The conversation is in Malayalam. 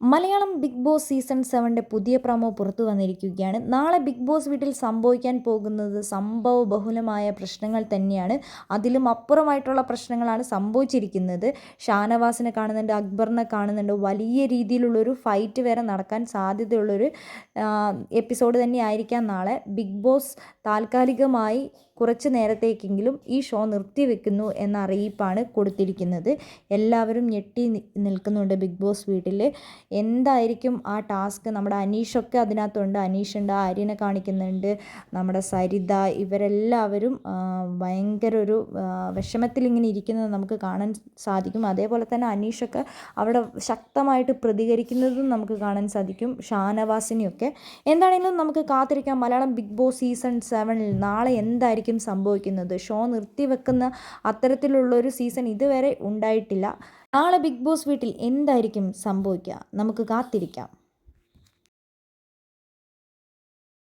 മലയാളം ബിഗ് ബോസ് സീസൺ സെവന്റെ പുതിയ പ്രമോ പുറത്തു വന്നിരിക്കുകയാണ്. നാളെ ബിഗ് ബോസ് വീട്ടിൽ സംഭവിക്കാൻ പോകുന്നത് സംഭവ ബഹുലമായ പ്രശ്നങ്ങൾ തന്നെയാണ്. അതിലും അപ്പുറമായിട്ടുള്ള പ്രശ്നങ്ങളാണ് സംഭവിച്ചിരിക്കുന്നത്. ഷാനവാസിനെ കാണുന്നുണ്ട് അക്ബറിനെ കാണുന്നുണ്ട്. വലിയ രീതിയിലുള്ളൊരു ഫൈറ്റ് വരെ നടക്കാൻ സാധ്യതയുള്ളൊരു എപ്പിസോഡ് തന്നെ ആയിരിക്കാം നാളെ. ബിഗ് ബോസ് താൽക്കാലികമായി കുറച്ച് നേരത്തേക്കെങ്കിലും ഈ ഷോ നിർത്തിവെക്കുന്നു എന്ന അറിയിപ്പാണ് കൊടുത്തിരിക്കുന്നത്. എല്ലാവരും ഞെട്ടി നിൽക്കുന്നുണ്ട് ബിഗ് ബോസ് വീട്ടിൽ എന്തായിരിക്കും ആ ടാസ്ക്? നമ്മുടെ അനീഷൊക്കെ അതിനകത്തുണ്ട്. അനീഷുണ്ട് ആര്യനെ കാണിക്കുന്നുണ്ട്. നമ്മുടെ സരിത ഇവരെല്ലാവരും ഭയങ്കര ഒരു വിഷമത്തിൽ ഇങ്ങനെ ഇരിക്കുന്നത് നമുക്ക് കാണാൻ സാധിക്കും. അതേപോലെ തന്നെ അനീഷൊക്കെ അവിടെ ശക്തമായിട്ട് പ്രതികരിക്കുന്നതും നമുക്ക് കാണാൻ സാധിക്കും. ഷാനവാസിനെയൊക്കെ. എന്താണെങ്കിലും നമുക്ക് കാത്തിരിക്കാം. മലയാളം ബിഗ് ബോസ് സീസൺ സെവനിൽ നാളെ എന്തായിരിക്കും സംഭവിക്കുന്നത്. ഷോ നിർത്തിവെക്കുന്ന അത്തരത്തിലുള്ളൊരു സീസൺ ഇതുവരെ ഉണ്ടായിട്ടില്ല. നാളെ ബിഗ് ബോസ് വീട്ടിൽ എന്തായിരിക്കും സംഭവിക്കുക? നമുക്ക് കാത്തിരിക്കാം.